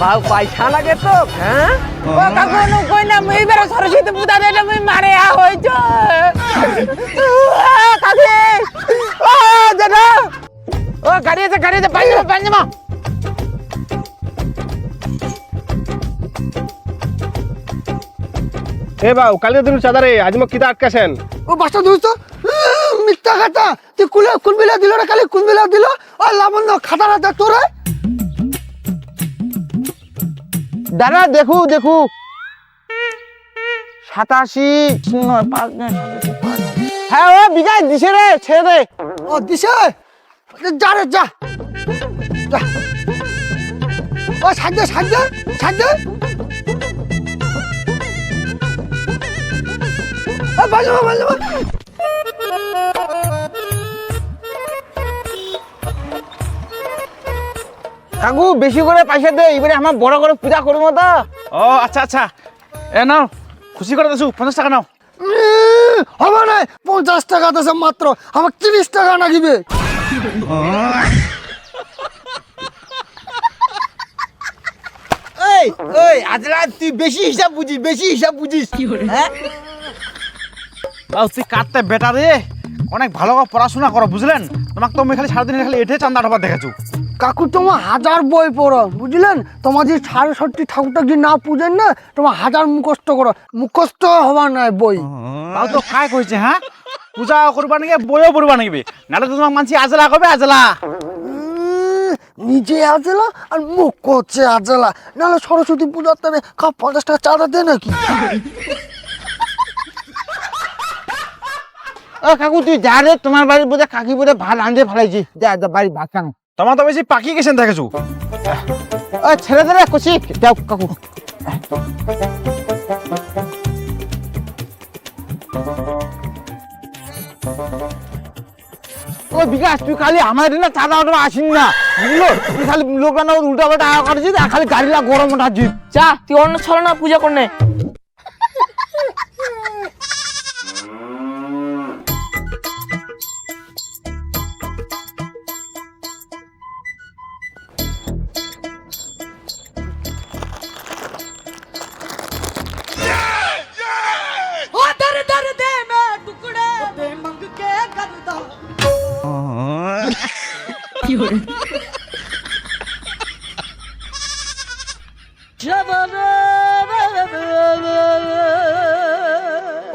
বাবু পয়সা লাগে তো হ্যাঁ ও কাকু নু কই না মুই বেরে সরস্বতী পূজা দেলে মুই মারে আ হইছ কাকি ও দাদা ও গাড়ি আছে গাড়ি আছে পাঞ্জামা পাঞ্জামা এ বাউ কালি দিন চাঁদারে আজ মোক কিতা আটকাছেন? ও বাসটা ধুইছ মিথ্যা খাতা তুই কুলে কোন বিলা দিল রে কালি? কোন বিলা দিল? ও লাবণ্য খাতা রাতা তোরে দাদা দেখু দেখু। সাতাশি শূন্য পাঁচ। হ্যাঁ ও বিকাশ দিছে রে ছেড়ে দে। ও দিছে যা রে যা। যা। ও সাজে সাজে সাজে বাজবা বাজবা কাকু বেশি করে পয়সা দে এবারে আমার বড় করে পূজা করব তো। ও আচ্ছা আচ্ছা। এ নাও খুশি করে দিছো পঞ্চাশ টাকা নাও। উম, হবে না পঞ্চাশ টাকা দেছে মাত্র আমার তিরিশ টাকা নাগিবে এই ওই আজরা তুই বেশি হিসাব বুঝিস বেশি হিসাব বুঝিস হ্যাঁ? তুই কাটতে বেটা রে। অনেক ভালো করে পড়াশোনা করো বুঝলেন? তোমাকে তো আমি খালি সারাদিন খালি এটে চান্দা ঢাবা দেখেছ। কাকু তোমার হাজার বই পড়ো বুঝলেন? তোমার যে সাড়ে ষাটটি ঠাকুরটা যদি না পুজেন না তোমার হাজার মুখস্থ করো। মুখস্থ হবার নয় বই। বাউ তো কাই কইছে হ্যাঁ? পূজা করবা নাকি বইও পড়বা নাকি নাহলে তো তোমার মানছি আজলা কবে আজলা? নিজে আজলা আর মুখ করছে আজেলা। নাহলে সরস্বতী পূজার তারে কাপ পঞ্চাশ টাকা চাঁদা দে নাকি? ও কাকু তুই যা রে তোমার বাড়ির বোধে কাকি বোধে ভাত আনতে ফেলাইছি যা যা বাড়ি ভাত খানো তোমার তো বেশি পাকি গেছেন দেখেছ? ও ছেড়ে দে রে কচি। যাও কাকু। ও বিকাশ তুই খালি আমার দিনে চাঁদা ওটা আসিন না। বুঝলো? তুই খালি লোক উল্টা পাল্টা আয়া করছিস আর খালি গাড়িটা গরম ওঠাচ্ছিস। যা তুই অন্য ছলো না পূজা করনে।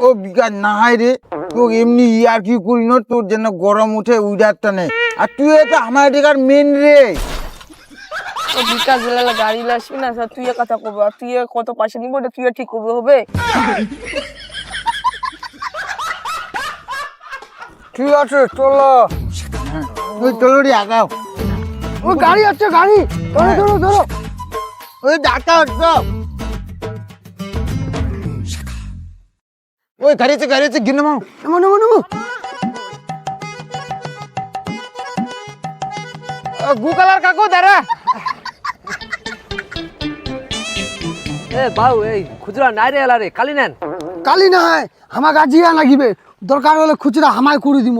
ও বিকাশ না হয় রে। তোর এমনি ইয়ার কি করি না? তোর জন্য গরম উঠে উইডার টানে আর তুই তো আমার এদিকার মেন রে। ও বিকাশ গাড়ি আসবি না স্যার তুই কথা করব আর তুই কত পয়সা নিবো ওটা তুই ঠিক করবি হবে? ঠিক আছে চলো। চলো আগাও। ও গাড়ি আছে গাড়ি। ধরো ধরো ধরো। ওই ডাক্তার তো ওই গাড়িতে গাড়িতে গিয়ে নামাও এমন এমন এমন গু কালার কাকু দাঁড়া। এ বাউ এই খুচরা নাই রে এলা রে কালি নেন। কালি না হয় আমার গাজিয়া লাগিবে দরকার হলে খুচরা হামাই করে দিব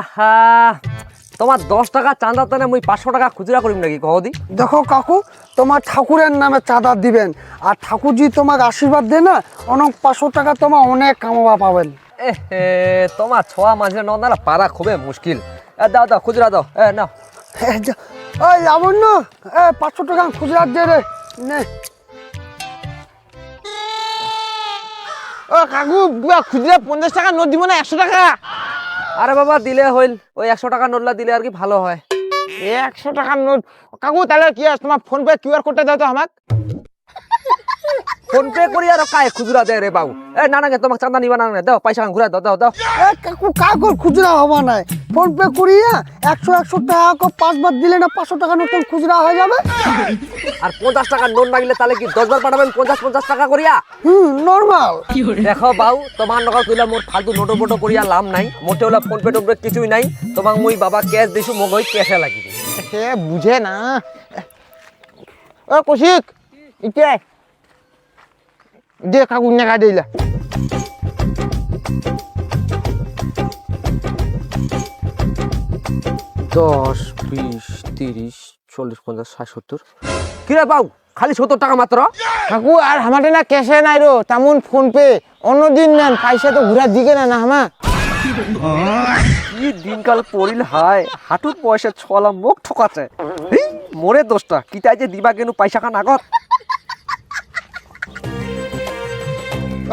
আহা। তোমার দশ টাকা চাঁদা তানে মুই পাঁচশো টাকা খুচরা করিম নাকি কহদি দেখো কাকু তোমার ঠাকুরের নামে চাঁদা দিবেন আর ঠাকুরজি তোমাকে আশীর্বাদ দেয় না অনেক পাঁচশো টাকা তোমার অনেক কামাবা পাবেন। এ তোমার ছোয়া মাঝে ন না পারা খুবই মুশকিল। এ দাও দাও খুচরা দাও এ নাও। এই যে, ওই লাবণ্য এ পাঁচশো টাকা খুচরা দে রে নে। ও কাকু খুচরা পঞ্চাশ টাকা নোট দিব না একশো টাকা। আরে বাবা, দিলে হইল। ওই একশো টাকা নোটলা দিলে আর কি ভালো হয়। একশো টাকার নোট? কাকু, তাহলে কি আছে তোমার ফোন পে কিউআর কোডটা দাও তো আমাকে। ফোন পে করি আর কায় খুচরা দে রে বাবু। এ না না গে, তোমাকে চাঁদা নিবা না না, দাও পয়সা ঘুরা দাও দাও দাও। এ কাকু কাকুর খুচরা হবা নাই। ফোন পে করিয়া একশো একশো টাকা করে পাঁচবার দিলে না পাঁচশো টাকা নতুন খুচরা হয়ে যাবে? আর পঞ্চাশ টাকা নোট মাগলে তাহলে কি দশবার পাঠাবেন পঞ্চাশ পঞ্চাশ টাকা করিয়া? হুম নর্মাল দেখো বাউ তোমার নগর কইলা মোর ফালতু নোটো মোটো করিয়া লাভ নাই। মোটে হলা ফোন পে টোপে কিছুই নাই। তোমাক মুই বাবা ক্যাশ দিছো মোক ওই ক্যাশে লাগিবে সে বুঝে না। ও কৌশিক ইতে দে কাকু নেগা দিলা। দশ বিশ তিরিশ চল্লিশ পঞ্চাশ ষাট সত্তর। কিরে পাও খালি সত্তর টাকা মাত্র? কাকু আর আমাদের না ক্যাশে নাই রো তেমন ফোন পে অন্য দিন নেন পয়সা তো ঘুরা দিকে না না আমা কি দিনকাল পড়িল হায় হাঁটুত পয়সা ছলা মুখ ঠকাছে মরে দোষটা কিতাই যে দিবা কেন পয়সা খান আগত?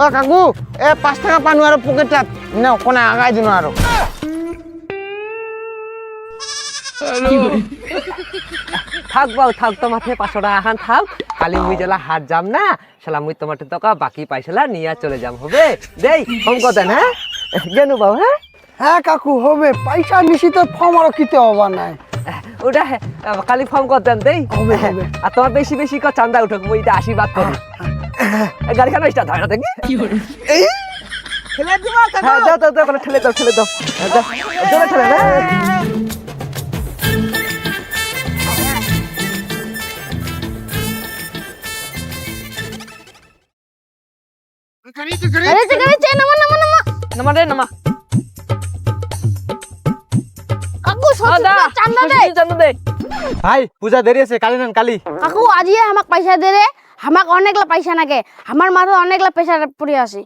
ও কাকু এ পাঁচ টাকা পানু আর পকেটটাত না কোনে আগাই দিন আরও থাক বাউ থাক তো মাঠে পাঁচশো টাকা খান থাক। কালি মুই জেলা হাট যাম না শালা মুই তোমার টকা বাকি পয়সালা নিয়ে চলে যাম হবে? দেই কম কথা হ্যাঁ গেনু বাবু হ্যাঁ হ্যাঁ কাকু হবে। পয়সা নিশ্চিত ফর্ম আরও কিতে হবার নাই। ওটা হ্যাঁ, কালি ফর্ম কর দেন দেই। হবে, হবে। আর তোমার বেশি বেশি কর চান্দা উঠুক মুই এটা আশীর্বাদ করি গাড়ি খান স্টার্ট হয় না দেখি। ছেলে দিব হ্যাঁ দাও দাও দাও ঠেলে দাও ঠেলে দাও। হ্যাঁ, দাও। জোরে ঠেলে না দা। চান্দা দে। ভাই পূজা দেরি আছে কালি নেন কালি। কাকু আজিয়ে আমাক পয়সা দে রে। আমাক অনেকলা পয়সা নাগে আমার মাথা অনেকলা পয়সা পড়ে আছে।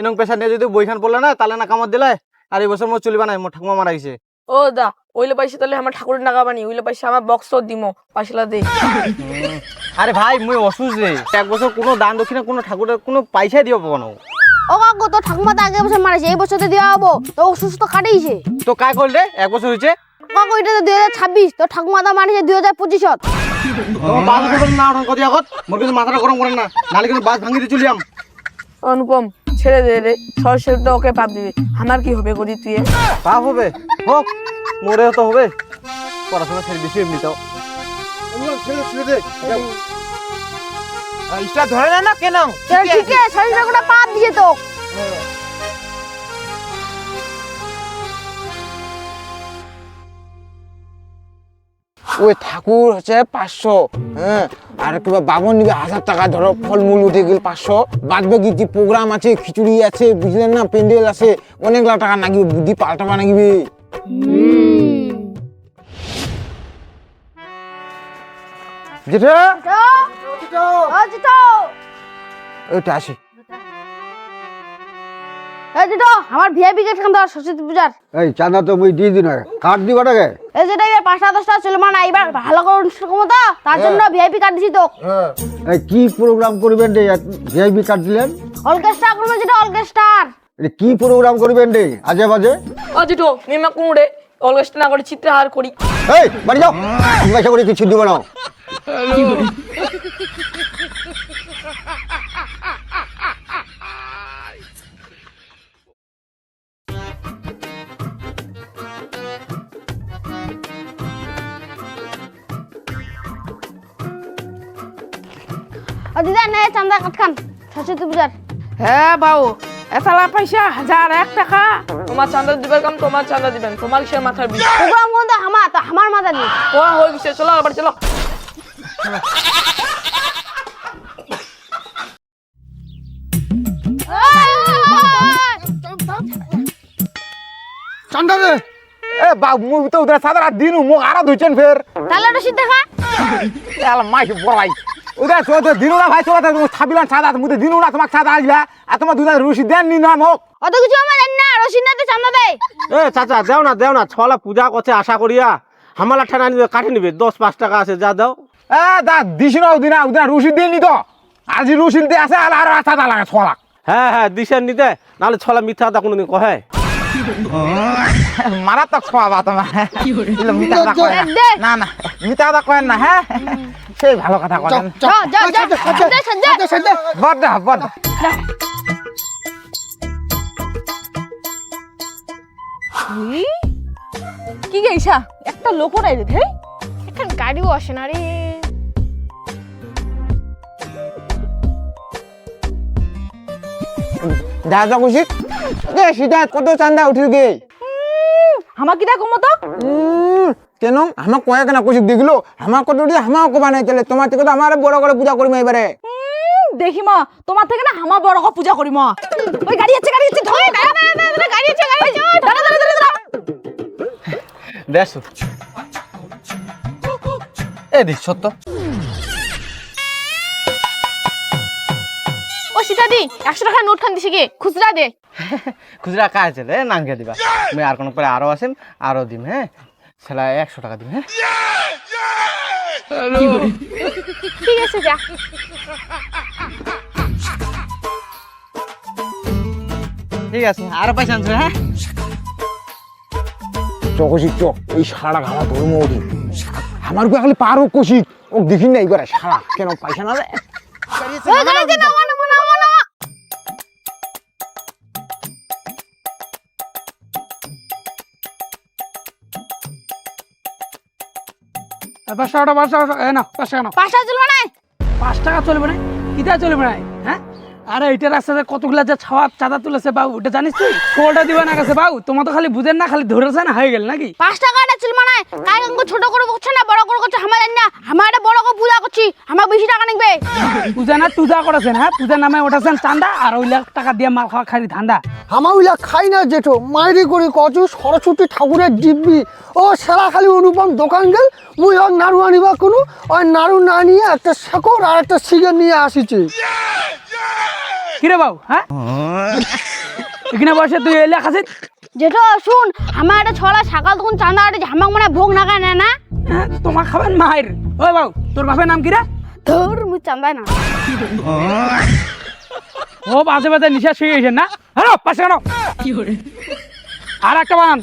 এনং পেশা নিয়ে যদি বইখান পড়লে না তাহলে না কামত দিলে আর এই বছর মোর চলিবা নাই মোর ঠাকুমা মারা গেছে ও দা ওইলে পয়সা তাহলে আমার ঠাকুরের নাগা বানি ওইলে পয়সা আমার বক্স দিমো পয়সালা দে আরে ভাই মুই অসুস্থ রে এক বছর কোনো দান দক্ষিণা কোনো ঠাকুরের কোনো পয়সা দিব পাবো না ও কাকু তো ঠাকুমা তো আগে বছর মারেছে এই বছর তো দেওয়া হব তো অসুস্থ কাটিয়েছে তো কাই করলে এক বছর হয়েছে কাকু এটা তো দুই হাজার ছাব্বিশ তো ঠাকুমা তো মারেছে দুই হাজার পঁচিশত। বাস না আগত? মোর কিন্তু মাথাটা গরম করেন না। নাহলে কিন্তু বাস ভাঙি দিয়ে চলিয়াম অনুপম ছেড়ে দে রে। সরস্বতী তো ওকে পাপ দিবে। আমার কি হবে গদি তুই? পাপ হবে? হোক মোরে তো হবে। পড়াশোনা ছেড়ে দিছি এমনিতেও। ইস্টা ধরে না না কেন? ঠিক আছে। শরীরে গোটা পাপ দিয়ে তো। ওই ঠাকুর হচ্ছে পাঁচশো হ্যাঁ? আর কিবা বাবন নিবে হাজার টাকা ধরো ফলমূল উঠে গেল পাঁচশো। বাদ বাকি যে প্রোগ্রাম আছে খিচুড়ি আছে বুঝলেন না? প্যান্ডেল আছে অনেকগুলা টাকা নাগিবে বুদ্ধি পাল্টাবা নাগিবে যেটা ও জিতো! ওইটা আসি। এই আমার ভিআইপি গেট খান দেওয়ার সরস্বতী পূজার। এই চাঁদা তো মুই দিয়ে দিন কাঠ দিব টাকে এই যেটা এবার পাঁচটা দশটা মানে এবার ভালো করে অনুষ্ঠান করব তো তার জন্য ভিআইপি কার্ড দিছি তো এই কি প্রোগ্রাম করবেন রে ভিআইপি দিলেন? অর্কেস্ট্রা করব যেটা অর্কেস্ট্রার এটা কি প্রোগ্রাম করবেন রে আজে বাজে? ও জিটো মিমা কুমড়ে অলগেস্ট না করে চিত্রহার করি। এই বাড়ি যাও। পয়সা করে কিছু দিব না। দিদা নে চান্দা কাটখান সরস্বতী পূজার হ্যাঁ বাবু এসালা পয়সা হাজার এক টাকা। তোমার চান্দা দিবার কাম তোমার চান্দা দিবেন। তোমার কিসের মাথার বিষ। আমার তো আমার মাথা নেই হয়ে গেছে চলো আবার চলো। চান্দা দে। এ বাবু মুই তো উধর সাদা রাত দিনু মুখ আরা ধুইছেন ফের তাহলে ওটা সিদ্ধ খা। এলা মাই বড়াই উদা তো তো দিনু না ভাই তো তো ছাবিলান সাদা মুতে দিনু না তোমাক সাদা আইলা আর তোমার দুধা রুশি দেন নি না মোক অত কিছু আমার জানি না রসিদ নাতে চান্দা দে এ চাচা দেও না দেও না ছলা পূজা করছে আশা করিয়া হামালা ঠানা নিবে কাটি নিবে দশ পাঁচ টাকা আছে যা দাও এ দা দিছ না উদিনা উদিনা রুশি দেন নি তো আজি রুশি দে আছে আর আর সাদা লাগে ছলা হ্যাঁ হ্যাঁ দিশেন নিতে নাহলে ছলা মিথ্যা কথা কোনোদিন কহে মারাত্মক খাওয়াবা তোমার না। দে। না না মিঠা কথা কয় না হ্যাঁ সেই ভালো কথা কয় যা যা যা সজ্জা সজ্জা সজ্জা বড় বড় কি গেইসা একটা লোক নাই রে হেই এখন গাড়িও আসে না রে। দাদা কুশি দে সিধা কত চান্দা উঠিল গে আমার কিটা কমো তো? কেন? আমার কয়ে কেনা কুশি দেখল? আমার কত দিয়ে আমার কবা নাই তাহলে তোমার থেকে তো আমার বড় করে পূজা করব এবারে দেখি মা তোমার থেকে না আমার বড় করে পূজা করি মা ওই গাড়ি আছে গাড়ি আছে ধরে গাড়ি আছে গাড়ি আছে দাঁড়া দাঁড়া দাঁড়া দাঁড়া এ দি সত্য ও সীতাদি একশো টাকা নোট খান দিছে কি? খুচরা দে। খুচরা কাজ আছে রে নামকে দিবা। মুই আর কোনো পরে আরও আসেন আরও দিম হ্যাঁ? সেলা একশো টাকা দিম হ্যাঁ? ঠিক আছে যা। ঠিক আছে আরও পয়সা আনছো হ্যাঁ? চ কৌশিক চ এই সারা আমার ধর্ম ওঠি আমার খালি পারো কৌশিক ও দেখিন না এইবার সারা কেন পয়সা না রে? পাঁচশো টাকা পাঁচশো না পাঁচশো টাকা চলবে না পাঁচ টাকা চলবে না চলবে না হ্যাঁ? আরে এটা রাস্তাতে কতগুলা যে ছাওয়া চাঁদা তুলেছে বাবু ওটা জানিস তুই? দিবা না গেছে বাবু তোমার তো খালি বুঝেন না খালি ধরেছে না হয়ে গেল নাকি? পাঁচ টাকাটা চলবে না কাই গঙ্গ ছোট করে বকছে না বড় করে করছে আমার না। আমার বড় করে পূজা করছি আমার বেশি টাকা নিবে। পূজা না তুজা করেছেন হ্যাঁ? পূজার নামে ওঠাছেন চান্দা আর ওই লাখ টাকা দিয়ে মাল খাওয়া খালি ধান্দা। আমার ওইলা খাই না জেঠো। মাইরি করি কচু সরস্বতী ঠাকুরের দিব্যি ও সেরা খালি অনুপম দোকান গেল মুই ওর নাড়ু আনিবা কোনো ওই নাড়ু না নিয়ে একটা শেকর আর একটা সিগার নিয়ে আসিছি। কিরে বাবু হ্যাঁ? এখানে বসে তুই এলে খাসি জেঠো শুন আমার এটা ছড়া সকাল তখন চাঁদা আটে ঝামাক মানে ভোগ না খায় না না? হ্যাঁ তোমার খাবেন মায়ের। ওই বাবু তোর বাপের নাম কি রে? ধর মুই চাঁদাই না। ও বাজে বাজে নিশা শুয়ে গেছেন না? হ্যালো পাশে কেন আর একটা বানান।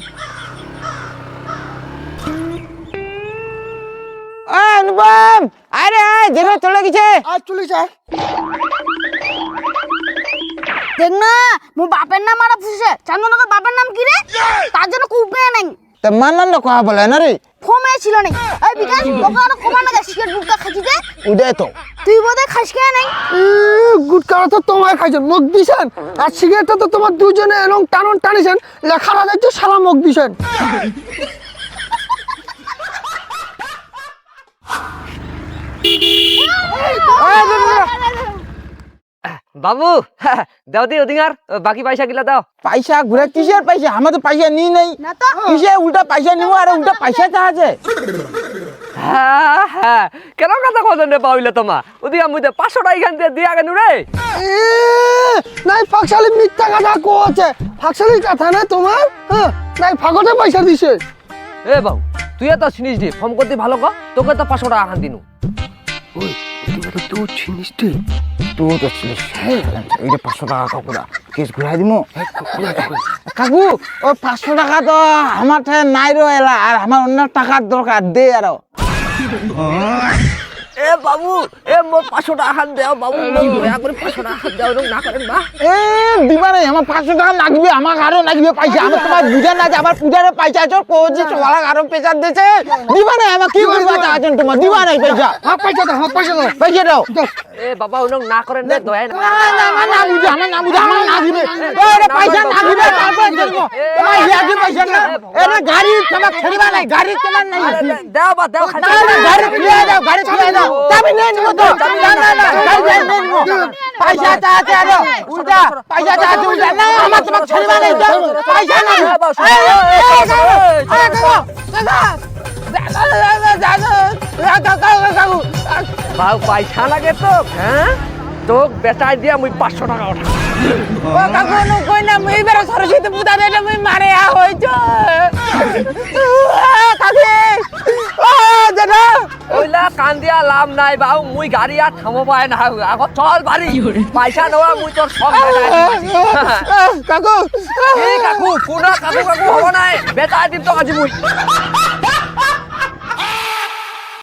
ও অনুপম আরে আয় দেখো চলে গেছে। আর চলে যায় দেখ না মোর বাপের নাম আর ফুসে চান্দনকে বাপের নাম কি রে তার জন্য কুপে নাই তা মানলাম না কথা বলে না রে ফোমে ছিল নাই এই বিকাশ তোকে আর না সিগারেট বুকটা খাচ্ছি দে উদয় তো তুই বোধহয় খাস কে নাই গুটকাটা তো তোমার খাইছেন মুখ দিছেন আর সিগারেটটা তো তোমার দুজনে এরকম টানন টানিছেন লেখারা দেখছ সারা মুখ দিছেন বাবু দাও দি ওদিঙার বাকি পয়সা গিলা দাও। পয়সা ঘুরে কিসের পয়সা? আমার তো পয়সা নিয়ে নেই। না কিসে উল্টা পয়সা নিবো আর উল্টা পয়সা চাচ্ছে হ্যাঁ হ্যাঁ কেন কথা কথা নে পাইলে তোমা? ওদিকে মুই পাঁচশো টাকা এখান দিয়ে দিয়া গেল রে। নাই ফাঁকশালি মিথ্যা কথা কোয়াছে ফাঁকশালির কথা না তোমার? হ্যাঁ নাই ফাঁকতে পয়সা দিছে। এ বাবু তুই তো শুনিস দি ফোন করতে ভালো কর তোকে তো পাঁচশো টাকা আখান দিনু। তুই তো ছিলিস এইটা পাঁচশো টাকা কাকুরা কেস ঘুরাই দিমো কাকু, ও পাঁচশো টাকা তো আমার নাই রো এলা আর আমার অন্য টাকার দরকার দে আরও এ বাবু এ মোর পাঁচশো টাকা দেও বাবু দয়া করে পাঁচশো টাকা দেও না করেন মা এ দিবা নাই আমার পাঁচশো টাকা লাগবে আমার আরও লাগবে পয়সা আমার তোমার বুঝা না যে আমার পূজারে পয়সা আছে সবাই আরও পেশার দিছে দিবা নাই আমার কি করবা আছেন তোমার দিবা নাই পয়সা হ্যাঁ পয়সা দাও হ্যাঁ পয়সা দাও পয়সা দাও এ বাবা ওরকম না করেন রে দয়া না না, না, না বুঝে, আমার না বুঝে, আমার না দিবে। এ, পয়সা না দিবে, তারপর দেখব। তোমার হিয়াকে পয়সা না। এ, গাড়ি তোমার নাই, গাড়ি তোমার নাই। দেও বা দেও না, না, গাড়ি দাও, গাড়ি দাও। চাবি নিয়ে নিবো তো। না, না, না, গাড়ি ফিরিয়ে নিয়ে নিবো। পয়সা আরও, উল্টা, উল্টা। না, আমার তোমার লাগে তো হ্যাঁ তো বেচাই দিয়া মুই পাঁচশো টাকা ওঠা ও কাকু নো কই না মই এবারে সরস্বতী পূজা দেলে মই মারে আ হইছো কাকি ও দাদা ওইলা কান লাভ নাই বাবু মুই গাড়ি আর থামো পায় না। আগত চল বাড়ি। পয়সা দেওয়া মুই তোর সব কাকু। কাকু পুরা কাকু কাকু হব নাই। বেটা দিম তো আজি মুই।